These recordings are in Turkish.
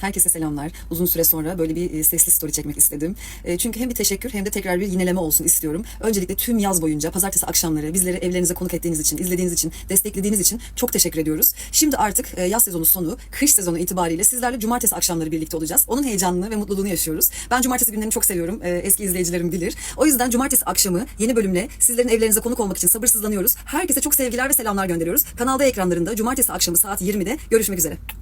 Herkese selamlar. Uzun süre sonra böyle bir e, sesli story çekmek istedim. E, Çünkü hem bir teşekkür hem de tekrar bir yineleme olsun istiyorum. Öncelikle tüm yaz boyunca pazartesi akşamları bizleri evlerinize konuk ettiğiniz için, izlediğiniz için, desteklediğiniz için çok teşekkür ediyoruz. Şimdi artık e, yaz sezonu sonu, kış sezonu itibariyle sizlerle cumartesi akşamları birlikte olacağız. Onun heyecanını ve mutluluğunu yaşıyoruz. Ben cumartesi günlerini çok seviyorum. Eski izleyicilerim bilir. O yüzden cumartesi akşamı yeni bölümle sizlerin evlerinize konuk olmak için sabırsızlanıyoruz. Herkese çok sevgiler ve selamlar gönderiyoruz. Kanalda ekranlarında cumartesi akşamı saat 20'de görüşmek üzere.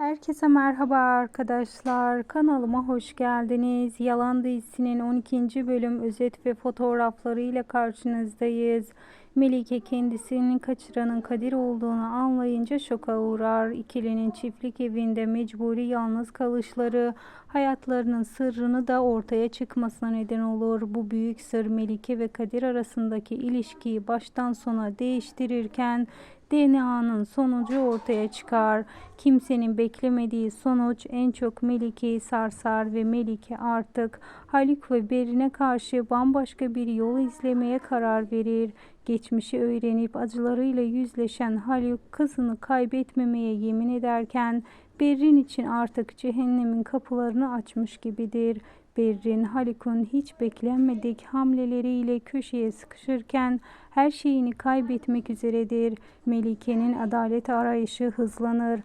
Herkese merhaba arkadaşlar. Kanalıma hoş geldiniz. Yalan dizisinin 12. bölüm özet ve fotoğraflarıyla karşınızdayız. Melike kendisinin kaçıranın Kadir olduğunu anlayınca şoka uğrar. İkilinin çiftlik evinde mecburi yalnız kalışları hayatlarının sırrını da ortaya çıkmasına neden olur. Bu büyük sır Melike ve Kadir arasındaki ilişkiyi baştan sona değiştirirken DNA'nın sonucu ortaya çıkar. Kimsenin beklemediği sonuç en çok Melike'yi sarsar ve Melike artık Haluk ve Berin'e karşı bambaşka bir yol izlemeye karar verir. Geçmişi öğrenip acılarıyla yüzleşen Haluk kızını kaybetmemeye yemin ederken Berrin için artık cehennemin kapılarını açmış gibidir. Berrin Haluk'un hiç beklenmedik hamleleriyle köşeye sıkışırken her şeyini kaybetmek üzeredir. Melike'nin adalet arayışı hızlanır.